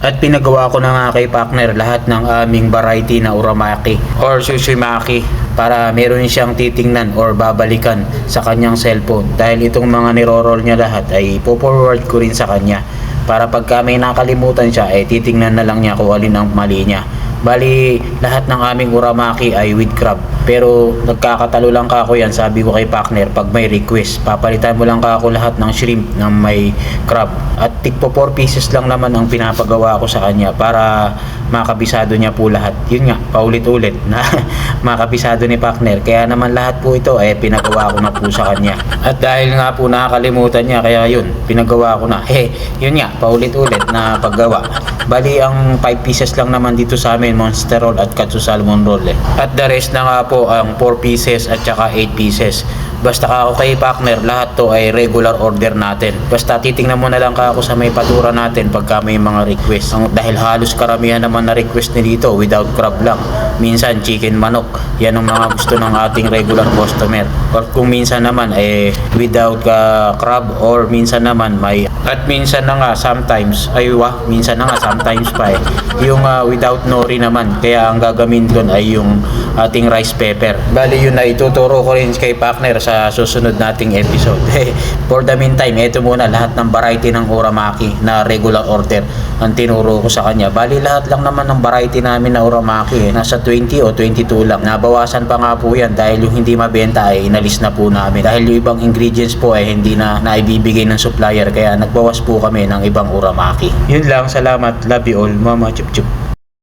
At pinagawa ko na nga kay partner lahat ng aming variety na uramaki or sushimaki para meron siyang titingnan or babalikan sa kanyang cellphone dahil itong mga niroroll niya lahat ay po-forward ko rin sa kanya para pagka may nakalimutan siya eh titingnan na lang niya kung alin ang mali niya. Bali, lahat ng aming uramaki ay with crab. Pero nagkakatalo lang ka ako yan, sabi ko kay partner, pag may request, papalitan mo lang ka ako lahat ng shrimp na may crab. At tigpo 4 pieces lang naman ang pinapagawa ko sa kanya para makabisado niya po lahat. Yun nga, paulit-ulit na makabisado ni partner. Kaya naman lahat po ito ay pinagawa ko na po sa kanya. At dahil nga po nakakalimutan niya, kaya yun, pinagawa ko na. Eh, yun nga, paulit-ulit na paggawa. Bali, ang 5 pieces lang naman dito sa amin, monster roll at katsu salmon roll eh. At the rest na nga po, ang 4 pieces at saka 8 pieces. Basta ka ako kay partner, lahat to ay regular order natin. Basta titingnan mo na lang ka ako sa may patura natin pagka may mga request. Ang, dahil halos karamihan naman na request ni dito without crab lang. Minsan chicken manok. Yan ang mga gusto ng ating regular customer. Or kung minsan naman eh without uh, crab or minsan naman may at minsan na nga sometimes ay wah, minsan na nga sometimes pa eh yung uh, without nori naman kaya ang gagawin doon ay yung ating rice pepper bali yun na ituturo ko rin kay partner sa susunod nating episode for the meantime ito muna lahat ng variety ng uramaki na regular order ang tinuro ko sa kanya bali lahat lang naman ng variety namin na uramaki eh. nasa 20 o 22 lang. Nabawasan pa nga po yan dahil yung hindi mabenta ay inalis na po namin. Dahil yung ibang ingredients po ay hindi na naibibigay ng supplier kaya nagbawas po kami ng ibang uramaki. Yun lang. Salamat. Love you all. Mama chup chup